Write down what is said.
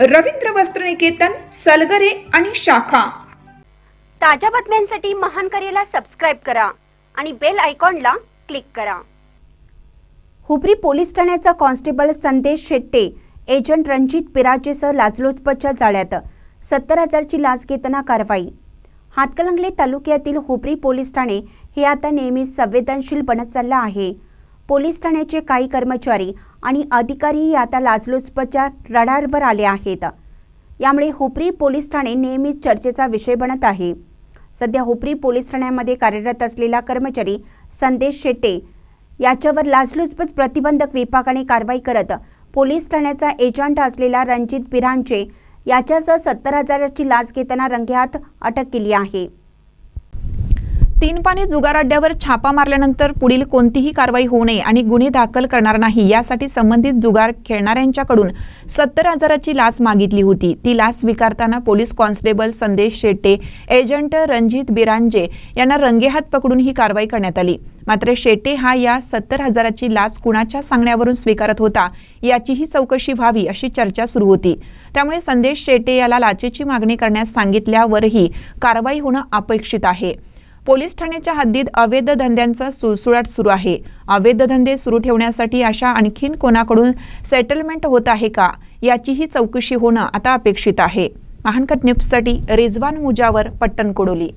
रवींद्र वस्त्रनिकेतन सलगरे आणि शाखा. ताज्या बातम्यांसाठी महान करेला सबस्क्राईब करा आणि बेल आयकॉनला क्लिक करा. हुपरी पोलीस ठाण्याचा कॉन्स्टेबल संदेश शेट्टे एजंट रणजित पिराजेसह लाचलुचपतच्या जाळ्यात. सत्तर हजारची लाच घेताना कारवाई. हातकलंगले तालुक्यातील हुपरी पोलीस ठाणे हे आता नेहमीच संवेदनशील बनत चाललं आहे. पोलीस ठाण्याचे काही कर्मचारी आणि अधिकारीही आता लाचलुचपतच्या रडारवर आले आहेत. यामुळे हुपरी पोलीस ठाणे नेहमीच चर्चेचा विषय बनत आहे. सध्या हुपरी पोलीस ठाण्यामध्ये कार्यरत असलेला कर्मचारी संदेश शेट्टे याच्यावर लाचलुचपत प्रतिबंधक विभागाने कारवाई करत पोलीस ठाण्याचा एजंट असलेला रणजित बिरांचे याच्यासह सत्तर हजाराची लाच घेताना रंगेहात अटक केली आहे. तीन पाणी जुगार अड्ड्यावर छापा मारल्यानंतर पुढील कोणतीही कारवाई होऊ नये आणि गुन्हे दाखल करणार नाही यासाठी संबंधित जुगार खेळणाऱ्यांच्याकडून सत्तर हजाराची लाच मागितली होती. ती लाच स्वीकारताना police constable Sandesh Shette agent Ranjit Biranje यांना रंगेहात पकडून ही कारवाई करण्यात आली. मात्र शेट्टे हा या सत्तर हजाराची लाच कुणाच्या सांगण्यावरून स्वीकारत होता याचीही चौकशी व्हावी अशी चर्चा सुरू होती. त्यामुळे संदेश शेट्टे याला लाचेची मागणी करण्यास सांगितल्यावरही कारवाई होणं अपेक्षित आहे. पोलीस ठाण्याच्या हद्दीत अवैध धंद्यांचा सुळसुळाट सुरू आहे. अवैध धंदे सुरू ठेवण्यासाठी अशा आणखीन कोणाकडून सेटलमेंट होत आहे का? याचीही चौकशी होणं आता अपेक्षित आहे. महानकट न्यूजसाठी रिजवान मुजावर पट्टण कोडोली